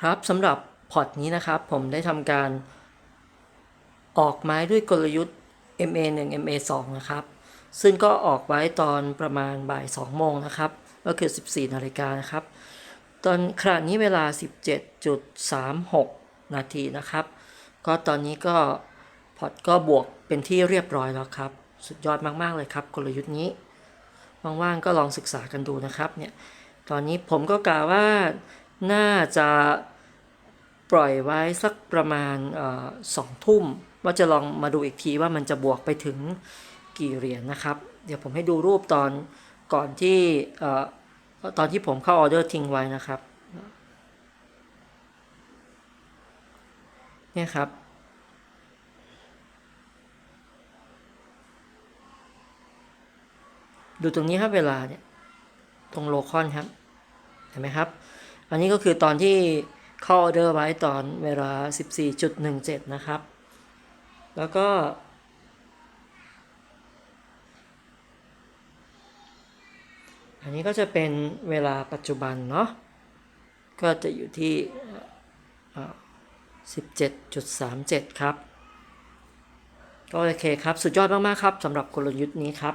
ครับสำหรับพอร์ตนี้นะครับ ผมได้ทำการออกไม้ด้วยกลยุทธ์ MA 1 MA 2 นะครับ ซึ่งก็ออกไว้ตอนประมาณบ่าย 2 โมงนะครับ ก็คือ 14 นาฬิกานะครับ ตอนขณะนี้เวลา 17.36 นาทีนะครับ ก็ตอนนี้ก็พอร์ตก็บวกเป็นที่เรียบร้อยแล้วครับ สุดยอดมาก ๆ เลยครับ กลยุทธ์นี้ ว่าง ๆ ก็ลองศึกษากันดูนะครับเนี่ย ตอนนี้ผมก็กล่าวว่า น่าจะปล่อยไว้สักประมาณสองทุ่ม ว่าจะลองมาดูอีกทีว่ามันจะบวกไปถึงกี่เหรียญนะครับ เดี๋ยวผมให้ดูรูปตอนก่อนที่ตอนที่ผมเข้าออเดอร์ทิ้งไว้นะครับเนี่ยครับดูตรงนี้ครับเวลาเนี่ยตรงโลคอนครับ เห็นไหมครับ อันนี้ก็คือตอนที่เข้าออเดอร์ไว้ตอนเวลา 14.17 นะครับ แล้วก็ อันนี้ก็จะเป็นเวลาปัจจุบันเนาะ ก็จะอยู่ที่เอ่อ17.37 ครับ ก็โอเคครับ สุดยอดมาก ๆ ครับสำหรับกลยุทธ์นี้ครับ